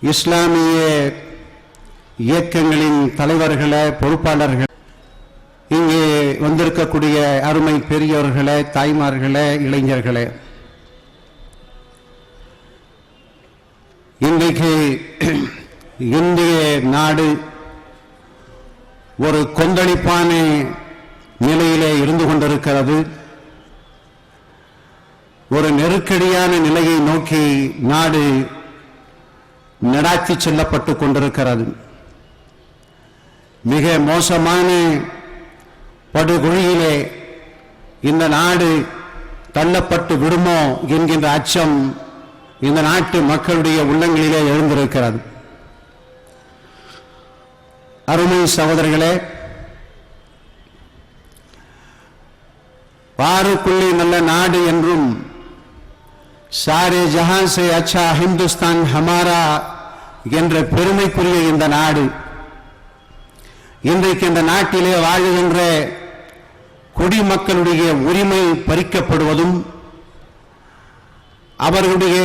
இஸ்லாமிய இயக்கங்களின் தலைவர்களை பொறுப்பாளர்கள் இங்கே வந்திருக்கக்கூடிய அருமை பெரியவர்களே தாய்மார்களே இளைஞர்களே. இன்றைக்கு இந்திய நாடு ஒரு கொந்தளிப்பான நிலையிலே இருந்து கொண்டிருக்கிறது. ஒரு நெருக்கடியான நிலையை நோக்கி நாடு நடாத்தி செல்லப்பட்டு கொண்டிருக்கிறது. மிக மோசமான படுகொழியிலே இந்த நாடு தள்ளப்பட்டு விடுமோ என்கின்ற அச்சம் இந்த நாட்டு மக்களுடைய உள்ளங்களிலே எழுந்திருக்கிறது. அருமை சகோதரர்களே வாருக்குள்ளே நல்ல நாடு என்றும் சாரே ஜஹான் சே அச்சா ஹிந்துஸ்தான் ஹமாரா என்ற பெருமைக்குரிய இந்த நாடு இன்றைக்கு இந்த நாட்டிலே வாழுகின்ற குடிமக்களுடைய உரிமை பறிக்கப்படுவதும் அவர்களுடைய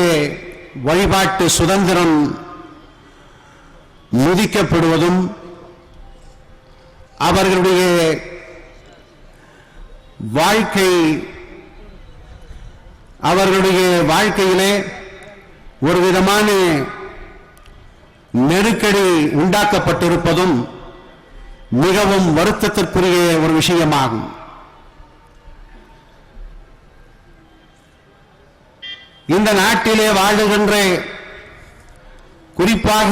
வழிபாட்டு சுதந்திரம் முதிக்கப்படுவதும் அவர்களுடைய வாழ்க்கை அவர்களுடைய வாழ்க்கையிலே ஒரு விதமான நெருக்கடி உண்டாக்கப்பட்டிருப்பதும் மிகவும் வருத்தத்திற்குரிய ஒரு விஷயமாகும். இந்த நாட்டிலே வாழுகின்ற குறிப்பாக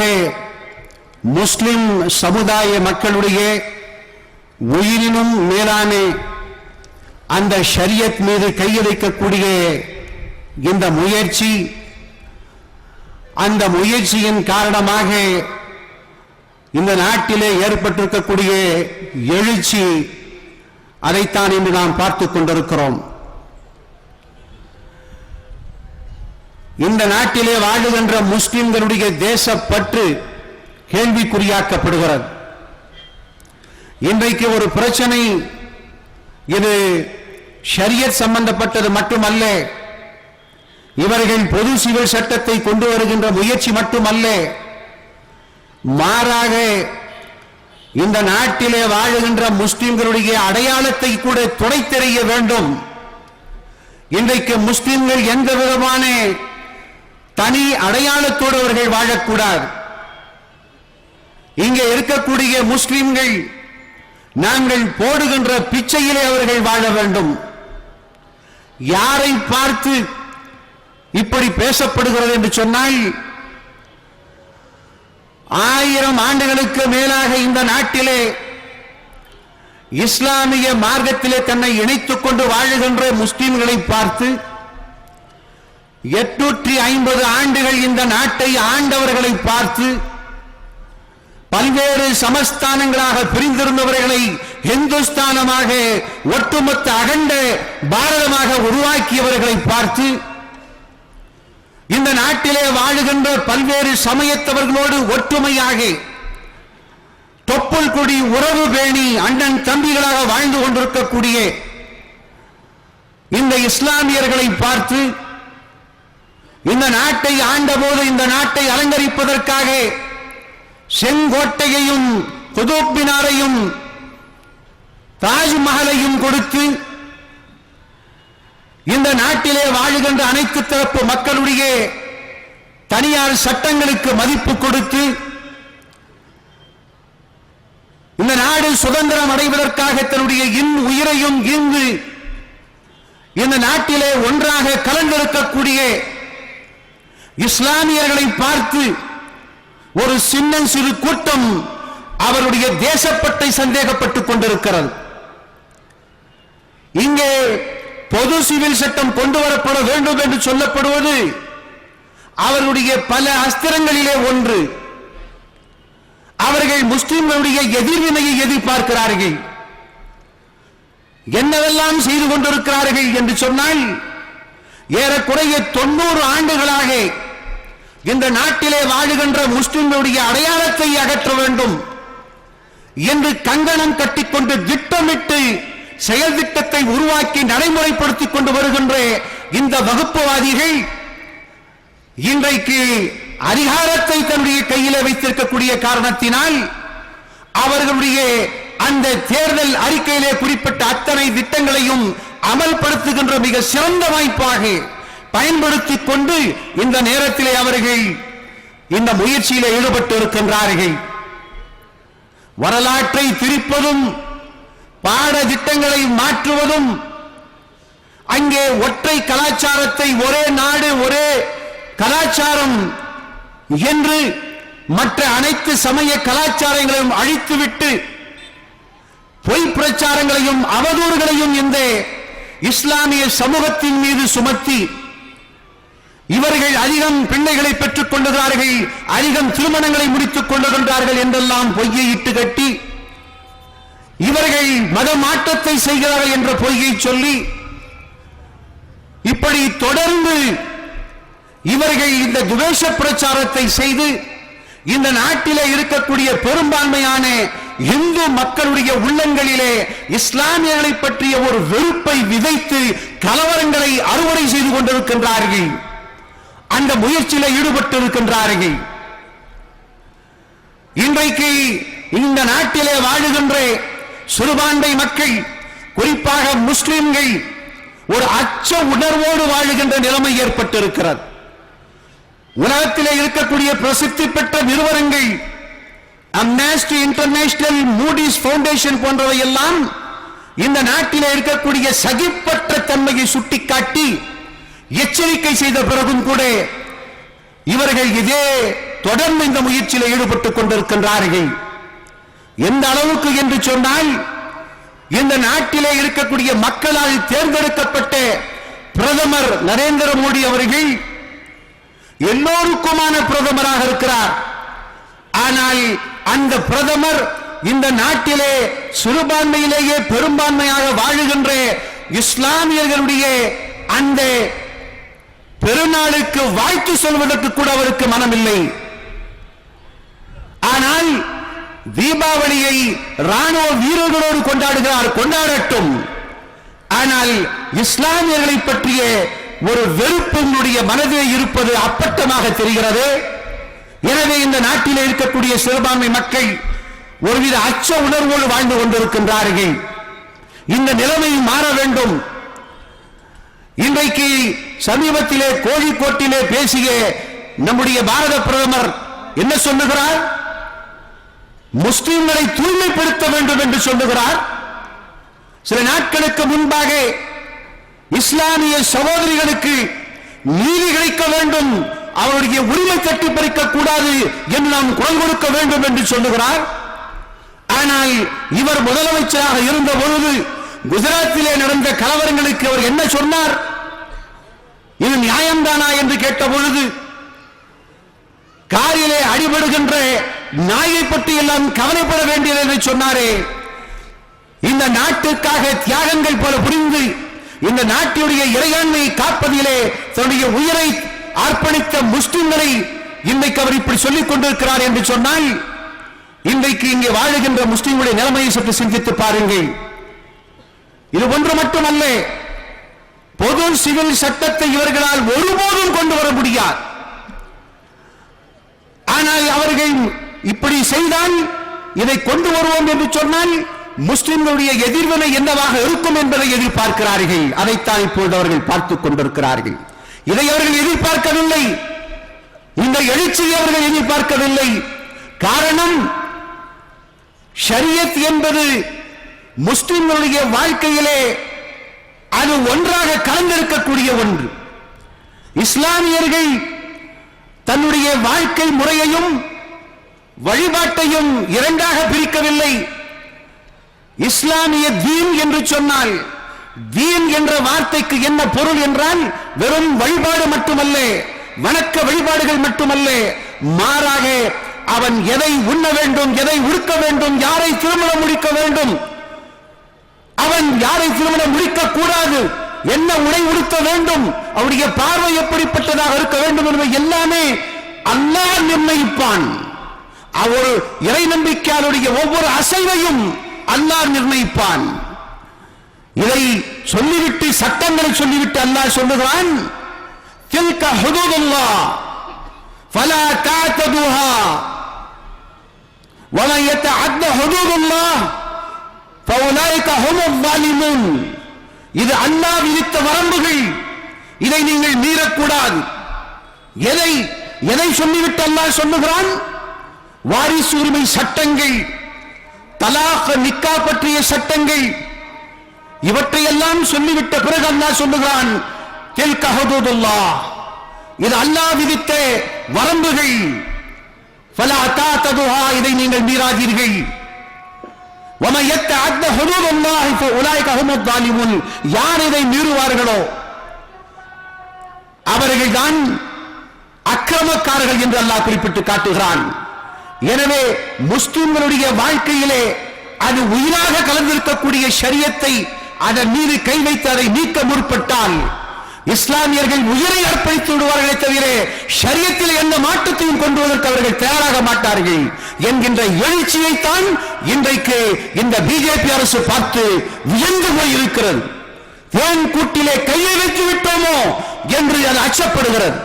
முஸ்லிம் சமுதாய மக்களுடைய உயிரினும் மேலான அந்த ஷரியத் மீது கையளிக்கக்கூடிய இந்த முயற்சி அந்த முயற்சியின் காரணமாக இந்த நாட்டிலே ஏற்பட்டிருக்கக்கூடிய எழுச்சி அதைத்தான் இன்று நாம் பார்த்துக் கொண்டிருக்கிறோம். இந்த நாட்டிலே வாழுகின்ற முஸ்லிம்களுடைய தேசப்பற்று கேள்விக்குறியாக்கப்படுகிறது. இன்றைக்கு ஒரு பிரச்சனை இது ஷரியத் சம்பந்தப்பட்டது மட்டுமல்ல இவர்கள் பொது சிவில் சட்டத்தை கொண்டு வருகின்ற முயற்சி மட்டுமல்ல மாறாக இந்த நாட்டிலே வாழுகின்ற முஸ்லிம்களுடைய அடையாளத்தை கூட துடைத்தெறிய வேண்டும். இன்றைக்கு முஸ்லிம்கள் எந்த விதமான தனி அடையாளத்தோடு அவர்கள் வாழக்கூடாது. இங்கே இருக்கக்கூடிய முஸ்லிம்கள் நாங்கள் போடுகின்ற பிச்சையிலே அவர்கள் வாழ வேண்டும். யாரை பார்த்து இப்படி பேசப்படுகிறது என்று சொன்னால் ஆயிரம் ஆண்டுகளுக்கு மேலாக இந்த நாட்டிலே இஸ்லாமிய மார்க்கத்திலே தன்னை இணைத்துக் கொண்டு வாழுகின்ற முஸ்லிம்களை பார்த்து எட்நூற்றி ஐம்பது ஆண்டுகள் இந்த நாட்டை ஆண்டவர்களை பார்த்து பல்வேறு சமஸ்தானங்களாக பிரிந்திருந்தவர்களை இந்துஸ்தானமாக ஒட்டுமொத்த அகண்ட பாரதமாக உருவாக்கியவர்களை பார்த்து இந்த நாட்டிலே வாழுகின்ற பல்வேறு சமயத்தவர்களோடு ஒற்றுமையாக தொப்புள் கொடி உறவு பேணி அண்ணன் தம்பிகளாக வாழ்ந்து கொண்டிருக்கக்கூடிய இந்த இஸ்லாமியர்களை பார்த்து இந்த நாட்டை ஆண்டபோது இந்த நாட்டை அலங்கரிப்பதற்காக செங்கோட்டையையும் குதூப்பினாரையும் தாஜ்மஹலையும் கொடுத்து இந்த நாட்டிலே வாழுகின்ற அனைத்து தரப்பு மக்களுடைய தனியார் சட்டங்களுக்கு மதிப்பு கொடுத்து இந்த நாடு சுதந்திரம் அடைவதற்காக தன்னுடைய இன் உயிரையும் இங்கு இந்த நாட்டிலே ஒன்றாக கலந்திருக்கக்கூடிய இஸ்லாமியர்களை பார்த்து ஒரு சின்ன சிறு கூட்டம் அவருடைய தேசப்பட்டை சந்தேகப்பட்டுக் கொண்டிருக்கிறது. இங்கே பொது சிவில் சட்டம் கொண்டு வரப்பட வேண்டும் என்று சொல்லப்படுவது அவருடைய பல அஸ்திரங்களிலே ஒன்று. அவர்கள் முஸ்லிம்களுடைய எதிர்வினையை எதிர்பார்க்கிறார்கள். என்னவெல்லாம் செய்து கொண்டிருக்கிறார்கள் என்று சொன்னால் ஏறக்குறைய தொண்ணூறு ஆண்டுகளாக இந்த நாட்டிலே வாழுகின்ற முஸ்லிம்களுடைய அடையாளத்தை அகற்ற வேண்டும் என்று கங்கணம் கட்டிக்கொண்டு திட்டமிட்டு செயல் திட்டத்தை உருவாக்கி நடைமுறைப்படுத்திக் கொண்டு வருகின்ற இந்த வகுப்புவாதிகள் இன்றைக்கு அதிகாரத்தை தன்னுடைய கையிலே வைத்திருக்கக்கூடிய காரணத்தினால் அவர்களுடைய அந்த தேர்தல் அறிக்கையிலே குறிப்பிட்ட அத்தனை திட்டங்களையும் அமல்படுத்துகின்ற மிக சிறந்த வாய்ப்பாக பயன்படுத்திக் கொண்டு இந்த நேரத்திலே அவர்கள் இந்த முயற்சியில் ஈடுபட்டு இருக்கின்றார்கள் வரலாற்றை திரிப்பதும் பாடத்திட்டங்களை மாற்றுவதும் அங்கே ஒற்றை கலாச்சாரத்தை ஒரே நாடு ஒரே கலாச்சாரம் என்று மற்ற அனைத்து சமய கலாச்சாரங்களையும் அழித்துவிட்டு பொய் பிரச்சாரங்களையும் அவதூறுகளையும் இந்த இஸ்லாமிய சமூகத்தின் மீது சுமத்தி இவர்கள் அதிகம் பிள்ளைகளை பெற்றுக் கொள்ளுகிறார்கள் அதிகம் திருமணங்களை முடித்துக் கொள்ளுகின்றார்கள் என்றெல்லாம் பொய்யை இட்டு கட்டி இவர்கள் மத மாற்றத்தை செய்கிறார்கள் என்ற பொய்யை சொல்லி இப்படி தொடர்ந்து இவர்கள் இந்த துவேஷ பிரச்சாரத்தை செய்து இந்த நாட்டிலே இருக்கக்கூடிய பெரும்பான்மையான இந்து மக்களுடைய உள்ளங்களிலே இஸ்லாமியர்களை பற்றிய ஒரு வெறுப்பை விதைத்து கலவரங்களை அறுவடை செய்து கொண்டிருக்கின்றார்கள். அந்த முயற்சியில் ஈடுபட்டிருக்கின்றார்கள். இன்றைக்கு இந்த நாட்டிலே வாழுகின்ற சிறுபான்மை மக்கள் குறிப்பாக முஸ்லிம்கள் ஒரு அச்ச உணர்வோடு வாழுகின்ற நிலைமை ஏற்பட்டிருக்கிறது. உலகத்திலே இருக்கக்கூடிய பிரசித்தி பெற்ற நிறுவனங்கள் அம்னாஸ்டி இன்டர்நேஷனல் மூடிஸ் ஃபவுண்டேஷன் போன்றவை எல்லாம் இந்த நாட்டிலே இருக்கக்கூடிய சகிப்பற்ற தன்மையை சுட்டிக்காட்டி எச்சரிக்கை செய்த பிறகும் கூட இவர்கள் இதே தொடர்ந்து இந்த முயற்சியில் ஈடுபட்டுக் கொண்டிருக்கின்றார்கள். எந்த அளவுக்கு என்று சொன்னால் இந்த நாட்டிலே இருக்கக்கூடிய மக்களால் தேர்ந்தெடுக்கப்பட்ட பிரதமர் நரேந்திர மோடி அவர்கள் எல்லோருக்குமான பிரதமராக இருக்கிறார். ஆனால் அந்த பிரதமர் இந்த நாட்டிலே சிறுபான்மையிலேயே பெரும்பான்மையாக வாழுகின்ற இஸ்லாமியர்களுடைய அந்த பெருநாளுக்கு வாழ்த்து சொல்வதற்கு கூட அவருக்கு மனமில்லை. ஆனால் தீபாவளியை ராணுவ வீரர்களோடு கொண்டாடுகிறார் கொண்டாடட்டும். ஆனால் இஸ்லாமியர்களை பற்றிய ஒரு வெறுப்பினுடைய மனதிலே இருப்பது அப்பட்டமாக தெரிகிறது. எனவே இந்த நாட்டில் இருக்கக்கூடிய சிறுபான்மை மக்கள் ஒருவித அச்ச உணர்வோடு வாழ்ந்து கொண்டிருக்கின்றார்கள். இந்த நிலைமை மாற வேண்டும். இன்றைக்கு சமீபத்திலே கோழிக்கோட்டிலே பேசிய நம்முடைய பாரத பிரதமர் என்ன சொல்லுகிறார்? முஸ்லிம்களை தூய்மைப்படுத்த வேண்டும் என்று சொல்லுகிறார். சில நாட்களுக்கு முன்பாக இஸ்லாமிய சகோதரிகளுக்கு நீதி கிடைக்க வேண்டும் அவருடைய உரிமை தட்டி பறிக்க கூடாது என்று நாம் குரல் கொடுக்க வேண்டும் என்று சொல்லுகிறார். ஆனால் இவர் முதலமைச்சராக இருந்த பொழுது குஜராத்திலே நடந்த கலவரங்களுக்கு அவர் என்ன சொன்னார்? இது நியாயம்தானா என்று கேட்ட பொழுது காரிலே அடிபடுகின்ற நாயை பற்றி எல்லாம் கவலைப்பட வேண்டியது என்று சொன்னாரே. இந்த நாட்டுக்காக தியாகங்கள் பல புரிந்து இந்த நாட்டினுடைய இறையாண்மையை காப்பதிலே தன்னுடைய உயிரை அர்ப்பணித்த முஸ்லிம்களை இன்றைக்கு அவர் இப்படி சொல்லிக் கொண்டிருக்கிறார் என்று சொன்னால் இன்றைக்கு இங்கே வாழுகின்ற முஸ்லிம்களுடைய நிலைமையை சற்று சிந்தித்து பாருங்கள். இது ஒன்று மட்டுமல்ல பொது சிவில் சட்டத்தை இவர்களால் ஒருபோதும் கொண்டு வர முடியாது. ஆனால் அவர்கள் இப்படி செய்தால் இதை கொண்டு வருவோம் என்று சொன்னால் முஸ்லிம்களுடைய எதிர்வினை என்னவாக இருக்கும் என்பதை எதிர்பார்க்கிறார்கள். அதைத்தான் இப்பொழுது அவர்கள் பார்த்துக் கொண்டிருக்கிறார்கள். இதை அவர்கள் எதிர்பார்க்கவில்லை. இந்த எழுச்சியை அவர்கள் எதிர்பார்க்கவில்லை. காரணம் ஷரியத் என்பது முஸ்லிம்களுடைய வாழ்க்கையிலே அது ஒன்றாக கலந்திருக்கக்கூடிய ஒன்று. இஸ்லாமியர்கள் தன்னுடைய வாழ்க்கை முறையையும் வழிபாட்டையும் இரண்டாக பிரிக்கவில்லை. இஸ்லாமிய தீன் என்று சொன்னால் தீன் என்ற வார்த்தைக்கு என்ன பொருள் என்றால் வெறும் வழிபாடு மட்டுமல்ல வணக்க வழிபாடுகள் மட்டுமல்ல மாறாக அவன் எதை உண்ண வேண்டும் எதை உடுக்க வேண்டும் யாரை திருமணம் முடிக்க வேண்டும் அவன் யாரை திருமணம் முடிக்க கூடாது என்ன உடை உடுத்த வேண்டும் அவருடைய பார்வை எப்படிப்பட்டதாக இருக்க வேண்டும் என்பது எல்லாமே அல்லாஹ் நிர்ணயிப்பான். அவள் இறை நம்பிக்கையாருடைய ஒவ்வொரு அசைவையும் அல்லாஹ் நிர்ணயிப்பான். இதை சொல்லிவிட்டு சட்டங்களை சொல்லிவிட்டு அல்லாஹ் சொல்லுகிறான் இது அல்லாஹ் விதித்த வரம்புகள். இதை நீங்கள் மீறக்கூடாது. எதை எதை சொல்லிவிட்டு அல்லா சொல்லுகிறான்? வாரிசு உரிமை சட்டங்கள் தலாக நிக்கா பற்றிய சட்டங்கள் இவற்றையெல்லாம் சொல்லிவிட்ட பிறகு அல்லாஹ் சொல்லுகிறான் இது அல்லாஹ் விதித்த வரம்புகள். இதை நீங்கள் மீறாதீர்கள். யார் இதை மீறுவார்களோ அவர்கள்தான் அக்கிரமக்காரர்கள் என்று அல்லாஹ் குறிப்பிட்டு காட்டுகிறான். எனவே முஸ்லிம்களுடைய வாழ்க்கையிலே அது உயிராக கலந்திருக்கக்கூடிய சரியத்தை அதன் மீது கை வைத்து அதை நீக்க முற்பட்டால் இஸ்லாமியர்கள் உயிரை அர்ப்பணித்து விடுவார்களே தவிர ஷரியத்தில் எந்த மாற்றத்தையும் கொண்டு வருவதற்கு அவர்கள் தயாராக மாட்டார்கள் என்கின்ற எழுச்சியைத்தான் இன்றைக்கு இந்த பிஜேபி அரசு பார்த்து வியந்து போய் இருக்கிறது ஏன் கூட்டிலே கையை வைத்து விட்டோமோ என்று அது அச்சப்படுகிறது.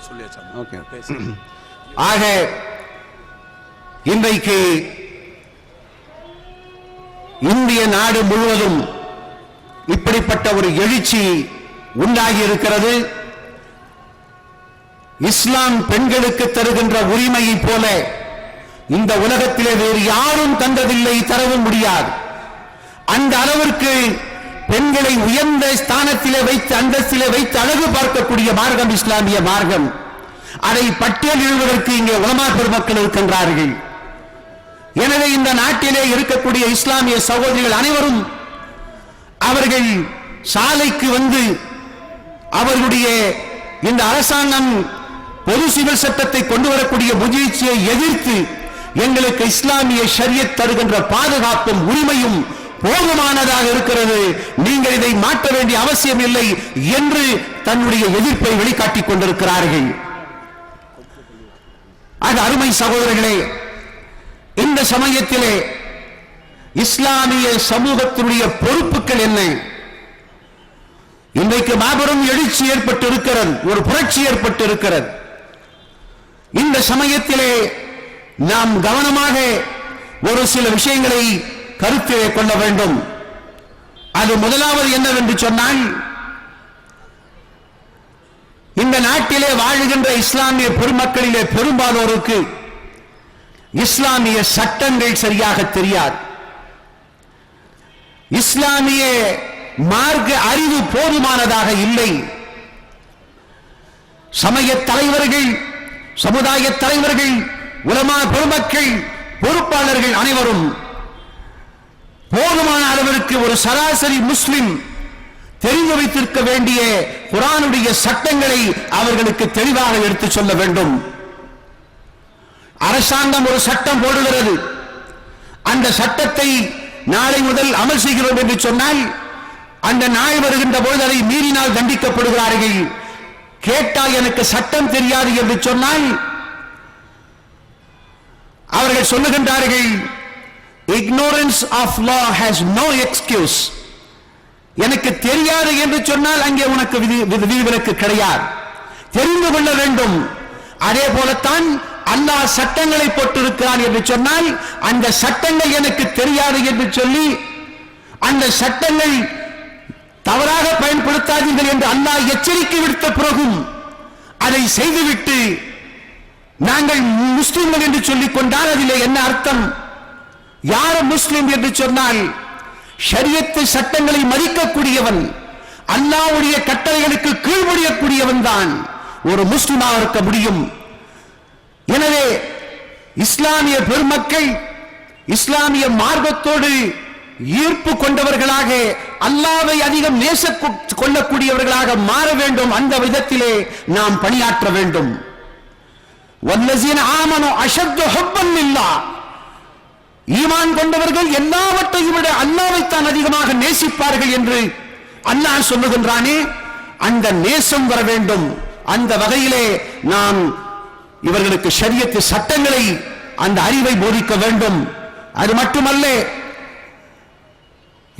பதில் சொல்லியாச்சா ஓகே பேசு. ஆக இன்றைக்கு இந்திய நாடு முழுவதும் இப்படிப்பட்ட ஒரு எழுச்சி உண்டாகி இருக்கிறது இஸ்லாம் பெண்களுக்கு தருகின்ற உரிமையை போல இந்த உலகத்திலே வேறு யாரும் தந்ததில்லை தரவும் முடியாது. அந்த அளவிற்கு பெண்களை உயர்ந்த ஸ்தானத்திலே வைத்து அந்தஸ்திலே வைத்து அழகு பார்க்கக்கூடிய மார்க்கம் இஸ்லாமிய மார்க்கம். அதை பட்டியலிடுவதற்கு இங்கே உலமா பெருமக்கள் இருக்கின்றார்கள். எனவே இந்த நாட்டிலே இருக்கக்கூடிய இஸ்லாமிய சகோதரிகள் அனைவரும் அவர்கள் சாலைக்கு வந்து அவர்களுடைய இந்த அரசாங்கம் பொது சிவில் சட்டத்தை கொண்டு வரக்கூடிய முயற்சியை எதிர்த்து எங்களுக்கு இஸ்லாமிய ஷரியத் தருகின்ற பாதுகாப்பும் உரிமையும் போதுமானதாக இருக்கிறது. நீங்கள் இதை மாற்ற வேண்டிய அவசியம் இல்லை என்று தன்னுடைய எதிர்ப்பை வெளிக்காட்டிக் கொண்டிருக்கிறார்கள். அது அருமை சகோதரர்களே இந்த சமயத்திலே இஸ்லாமிய சமூகத்தினுடைய பொறுப்புகள் என்ன? இன்றைக்கு மாபெரும் எழுச்சி ஏற்பட்டு இருக்கிறது ஒரு புரட்சி ஏற்பட்டு இருக்கிறது இந்த சமயத்திலே நாம் கவனமாக ஒரு சில விஷயங்களை கருத்திலே கொள்ள வேண்டும். அது முதலாவது என்னவென்று சொன்னால் இந்த நாட்டிலே வாழுகின்ற இஸ்லாமிய பெருமக்களிலே பெரும்பாலோருக்கு இஸ்லாமிய சட்டங்கள் சரியாக தெரியாது. இஸ்லாமிய மார்க்க அறிவு போதுமானதாக இல்லை. சமய தலைவர்கள் சமுதாய தலைவர்கள் உலமா பெருமக்கள் பொறுப்பாளர்கள் அனைவரும் போதுமான அளவிற்கு ஒரு சராசரி முஸ்லிம் தெரிந்து வைத்திருக்க வேண்டிய குரானுடைய சட்டங்களை அவர்களுக்கு தெளிவாக எடுத்துச் சொல்ல வேண்டும். அரசாங்கம் ஒரு சட்டம் போடுகிறது. அந்த சட்டத்தை நாளை முதல் அமல் செய்கிறோம் என்று சொன்னால் அந்த நாள் வருகின்ற பொழுது அதை மீறினால் தண்டிக்கப்படுகிறார்கள். கேட்டால் எனக்கு சட்டம் தெரியாது என்று சொன்னால் அவர்கள் சொல்லுகின்றார்கள் ignorance of law has no excuse எனக்கு தெரியாது என்று சொன்னால் அங்கே உனக்கு விதி விதி- விதிவிலக்கு கிடையாது. தெரிந்து கொள்ள வேண்டும். அதே போலத்தான் அல்லாஹ் சட்டங்களை போட்டிருக்கிறான் என்று சொன்னால் அந்த சட்டங்கள் எனக்கு தெரியாது என்று சொல்லி அந்த சட்டங்கள் தவறாக பயன்படுத்தாதீர்கள் என்று அல்லாஹ் எச்சரிக்கை விடுத்த பிறகும் அதை செய்துவிட்டு நாங்கள் முஸ்லிம்கள் என்று சொல்லிக் கொண்டால் அதில் என்ன அர்த்தம்? யார் முஸ்லிம் என்று சொன்னால் ஷரியத்து சட்டங்களை மதிக்கக்கூடியவன் அல்லாஹ்வுடைய கட்டளைகளுக்கு கீழ்படியக்கூடியவன் தான் ஒரு முஸ்லிமாக இருக்க முடியும். எனவே இஸ்லாமிய பெருமக்கள் இஸ்லாமிய மார்க்கத்தோடு ஈர்ப்பு கொண்டவர்களாக அல்லாவை அதிகம் நேச கொள்ளக்கூடியவர்களாக மாற வேண்டும். அந்த விதத்திலே நாம் பணியாற்ற வேண்டும். வல்லசீன ஆமனோ அசத்து ஹப்பன் இல்லா ஈமான் கொண்டவர்கள் எல்லாவற்றையும் விட அல்லாவைத்தான் அதிகமாக நேசிப்பார்கள் என்று அல்லாஹ் சொல்லுகின்றானே அந்த நேசம் வர வேண்டும். அந்த வகையிலே நாம் இவர்களுக்கு சரியத்து சட்டங்களை அந்த அறிவை போதிக்க வேண்டும். அது மட்டுமல்ல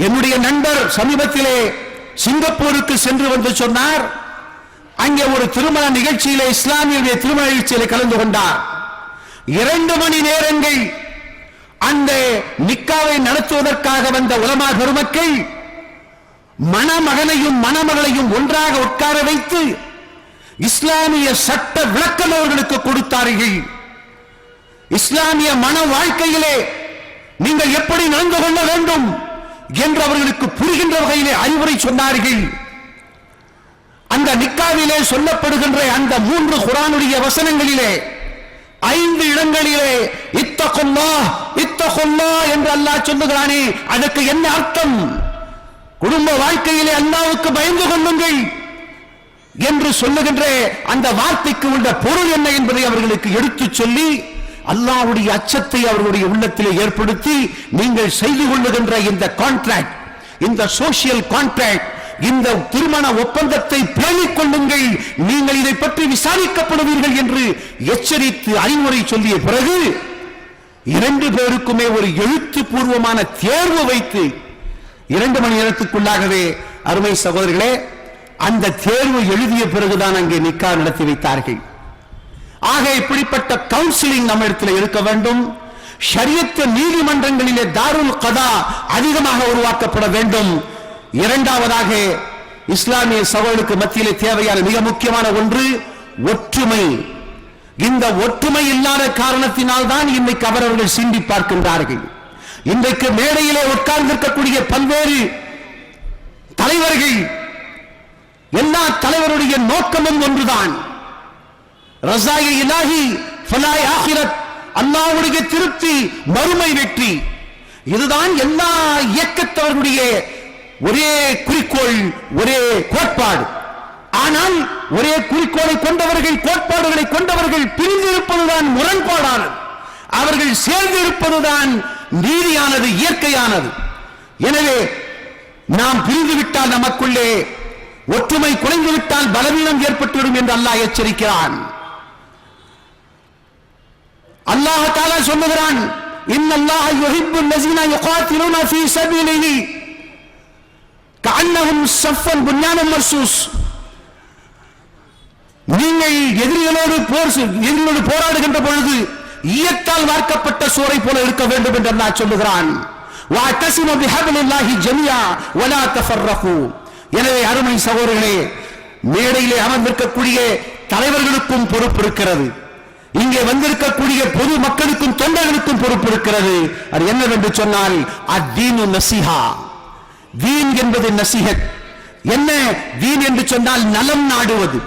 என்னுடைய நண்பர் சமீபத்திலே சிங்கப்பூருக்கு சென்று வந்து சொன்னார். அங்கே ஒரு திருமண நிகழ்ச்சியிலே இஸ்லாமிய திருமண நிகழ்ச்சியிலே கலந்து கொண்டார். இரண்டு மணி நேரங்கள் அந்த நிக்காவை நடத்துவதற்காக வந்த உலமா பெருமக்கள் மணமகனையும் மணமகளையும் ஒன்றாக உட்கார வைத்து இஸ்லாமிய சட்ட விளக்கம் அவர்களுக்கு கொடுத்தார்கள். இஸ்லாமிய மன வாழ்க்கையிலே நீங்கள் எப்படி நடந்து கொள்ள வேண்டும் என்று அவர்களுக்கு புரிகின்ற வகையிலே அறிவுரை சொன்னார்கள். அந்த நிக்காவிலே சொல்லப்படுகின்ற அந்த மூன்று குரானுடைய வசனங்களிலே ஐந்து இடங்களிலே இத்தகொல்லா இத்தகொல்லா என்று அல்லாஹ் சொல்லுகிறானே அதற்கு என்ன அர்த்தம்? குடும்ப வாழ்க்கையிலே அல்லாவுக்கு பயந்து கொள்ளுங்கள் என்று சொல்லுகின்ற அந்த வார்த்தைக்கு உள்ள பொருள் என்ன என்பதை அவர்களுக்கு எடுத்துச் சொல்லி அல்லாவுடைய அச்சத்தை அவர்களுடைய உள்ளத்திலே ஏற்படுத்தி நீங்கள் செய்து கொள்ளுகின்ற இந்த கான்ட்ராக்ட் இந்த சோசியல் கான்ட்ராக்ட் இந்த திருமண ஒப்பந்தத்தை பேணிக் கொள்ளுங்கள். நீங்கள் இதை பற்றி விசாரிக்கப்படுவீர்கள் என்று எச்சரித்து அறிவுரை சொல்லிய பிறகு இரண்டு பேருக்குமே ஒரு எழுத்து பூர்வமான தேர்வு வைத்து இரண்டு மணி நேரத்துக்குள்ளாகவே அருமை சகோதரர்களே அந்த தேர்வு எழுதிய பிறகுதான் அங்கே நிக்கா நடத்தி வைத்தார்கள். ஆக இப்படிப்பட்ட கவுன்சிலிங் நம்ம இடத்துல இருக்க வேண்டும். ஷரியத்து நீதிமன்றங்களிலே தாருல் கதா அதிகமாக உருவாக்கப்பட வேண்டும். இரண்டாவதாக இஸ்லாமிய சகோதரருக்கு மத்தியிலே தேவையான மிக முக்கியமான ஒன்று ஒற்றுமை. இந்த ஒற்றுமை இல்லாத காரணத்தினால் தான் இன்னைக்கு அவரவர்கள் சிந்தி பார்க்கின்றார்கள். இன்றைக்கு மேடையிலே உட்கார்ந்திருக்கக்கூடிய பல்வேறு தலைவர்கள் எல்லா தலைவருடைய நோக்கமும் ஒன்றுதான். ரசாய இலாகி ஃபலாய் ஆகிரத் அல்லாவுடைய திருப்தி மறுமை வெற்றி. இதுதான் எல்லா இயக்கத்தவர்களுடைய ஒரே குறிக்கோள் ஒரே கோட்பாடு. ஆனால் ஒரே குறிக்கோளை கொண்டவர்கள் கோட்பாடுகளை கொண்டவர்கள் பிரிந்திருப்பதுதான் முரண்பாடானது. அவர்கள் சேர்ந்திருப்பதுதான் நீதியானது இயற்கையானது. எனவே நாம் பிரிந்து விட்டால் நமக்குள்ளே ஒற்றுமை குறைந்துவிட்டால் பலவீனம் ஏற்பட்டுவிடும் என்று அல்லாஹ் எச்சரிக்கிறான். அல்லாஹ் தாலா சொல்லுகிறான் இன்னல்லாஹ் யுஹிப்பு அல்லஸீன யுகாத்திலூன ஃபீ சபீலிஹி. கஅன்னஹும் சஃபன் புன்யானும் மர்சூஸ். நீங்கள் எதிரிகளோடு போர் எதிரிகளோடு போராடுகின்ற பொழுது ஈயத்தால் வார்க்கப்பட்ட சோரை போல இருக்க வேண்டும் என்று நான் சொல்லுகிறான். வஅத்தஸிமு பிஹப்லில்லாஹி ஜமியா வலா தஃபர்ரகு எனவே அருமை சகோதரர்களே மேடையிலே அமர்ந்திருக்கக்கூடிய தலைவர்களுக்கும் பொறுப்பு இருக்கிறது. இங்கே வந்திருக்கக்கூடிய பொது மக்களுக்கும் தொண்டர்களுக்கும் பொறுப்பு இருக்கிறது. அது என்னவென்று சொன்னால் அத்தீனு நசிஹா. வீண் என்பது நசிஹத் என்ன வீண் என்று சொன்னால் நலம் நாடுவது.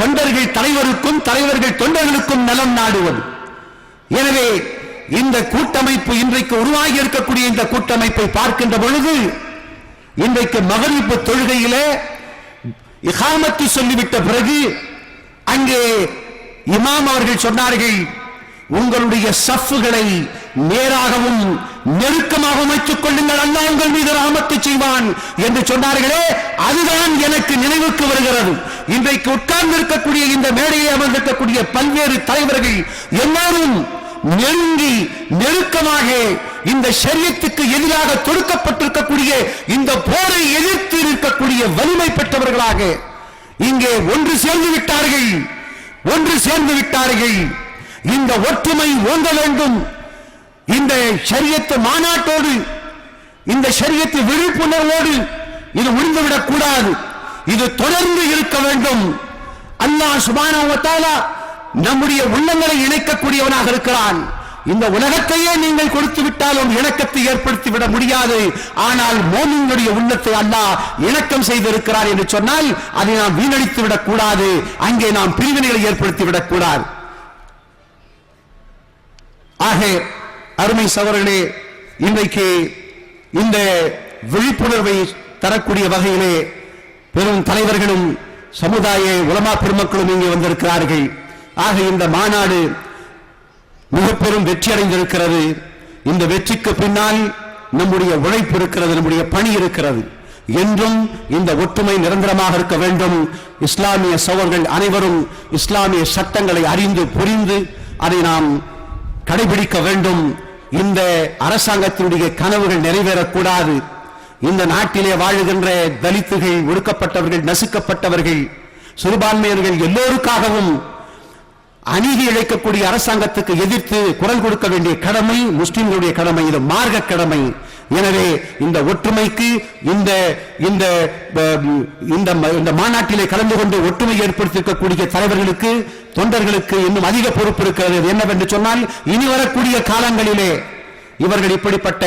தொண்டர்கள் தலைவருக்கும் தலைவர்கள் தொண்டர்களுக்கும் நலம் நாடுவது. எனவே இந்த கூட்டமைப்பு இன்றைக்கு உருவாகி இருக்கக்கூடிய இந்த கூட்டமைப்பை பார்க்கின்ற பொழுது இன்றைக்கு மகரிப்பு தொழுகையிலே இகாமத்து சொல்லிவிட்ட பிறகு அங்கே இமாம் அவர்கள் சொன்னார்கள் உங்களுடைய சஃப்புகளை நேராகவும் நெருக்கமாக அமைத்துக் கொள்ளுங்கள். அல்லா உங்கள் மீது ரஹமத்து செய்வான் என்று சொன்னார்களே அதுதான் எனக்கு நினைவுக்கு வருகிறது. இன்றைக்கு உட்கார்ந்திருக்கக்கூடிய இந்த மேடையை அமர்ந்திருக்கக்கூடிய பல்வேறு தலைவர்கள் எல்லாரும் நெருங்கி நெருக்கமாக இந்த சரியத்துக்கு எதிராக தொடுக்கப்பட்டிருக்கக்கூடிய இந்த போரை எதிர்த்து இருக்கக்கூடிய வலிமை பெற்றவர்களாக இங்கே ஒன்று சேர்ந்து விட்டார்கள். ஒன்று சேர்ந்து விட்டார்கள். இந்த ஒற்றுமை ஓங்க வேண்டும். இந்த சரியத்து மாநாட்டோடு இந்த சரியத்து விழிப்புணர்வோடு இது முடிந்துவிடக் கூடாது. இது தொடர்ந்து இருக்க வேண்டும். அல்லாஹ் சுப்ஹானஹு நம்முடைய உள்ளங்களை இணைக்கக்கூடியவனாக இருக்கிறான். இந்த உலகத்தையே நீங்கள் கொடுத்து விட்டாலும் இணக்கத்தை ஏற்படுத்தி விட முடியாது. ஆனால் மோமின்களுடைய உள்ளத்தை அல்லாஹ் இணக்கம் செய்திருக்கிறார் என்று சொன்னால் அதை நாம் வீணடித்து விடக் கூடாது. அங்கே நாம் பிரிவினைகளை ஏற்படுத்தி விடக் கூடாது. ஆக அருமை சவர்களே இன்றைக்கு இந்த விழிப்புணர்வை தரக்கூடிய வகையிலே பெரும் தலைவர்களும் சமுதாய உலமா பெருமக்களும் இங்கே வந்திருக்கிறார்கள். ஆக இந்த மாநாடு மிக பெரும் வெற்றி அடைந்திருக்கிறது. இந்த வெற்றிக்கு பின்னால் நம்முடைய உழைப்பு இருக்கிறது நம்முடைய பணி இருக்கிறது. என்றும் இந்த ஒற்றுமை நிரந்தரமாக இருக்க வேண்டும். இஸ்லாமிய சோழர்கள் அனைவரும் இஸ்லாமிய சட்டங்களை அறிந்து புரிந்து அதை நாம் கடைபிடிக்க வேண்டும். இந்த அரசாங்கத்தினுடைய கனவுகள் நிறைவேறக்கூடாது. இந்த நாட்டிலே வாழுகின்ற தலித்துகள் ஒடுக்கப்பட்டவர்கள் நசுக்கப்பட்டவர்கள் சிறுபான்மையர்கள் எல்லோருக்காகவும் அநீதி இழைக்கக்கூடிய அரசாங்கத்துக்கு எதிர்த்து குரல் கொடுக்க வேண்டிய கடமை முஸ்லிம்களுடைய கடமை இது மார்க்க கடமை. எனவே இந்த ஒற்றுமைக்கு இந்த இந்த இந்த ம- இந்த மாநாட்டிலே கலந்து கொண்டு ஒற்றுமை ஏற்படுத்தியிருக்கக்கூடிய தலைவர்களுக்கு தொண்டர்களுக்கு இன்னும் அதிக பொறுப்பு இருக்கிறது. என்னவென்று சொன்னால் இனி வரக்கூடிய காலங்களிலே இவர்கள் இப்படிப்பட்ட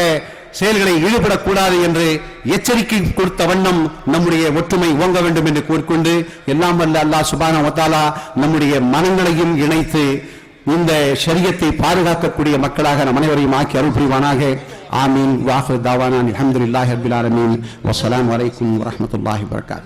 செயல்களை ஈடுபடக்கூடாது என்று எச்சரிக்கை கொடுத்த வண்ணம் நம்முடைய ஒற்றுமை ஓங்க வேண்டும் என்று கூறிக்கொண்டு எல்லாம் வல்ல அல்லாஹ் சுபான வத்தாலா நம்முடைய மனங்களையும் இணைத்து இந்த சரியத்தை பாதுகாக்கக்கூடிய மக்களாக நம் அனைவரையும் ஆக்கி அருள் புரிவானாக. ஆமீன். வாஹு தாவானான் அஹமதுல்லாஹி ரப்பில் ஆலமீன். வசலாம் அலைக்கும் வரமத்துல்லாஹி வரகாத்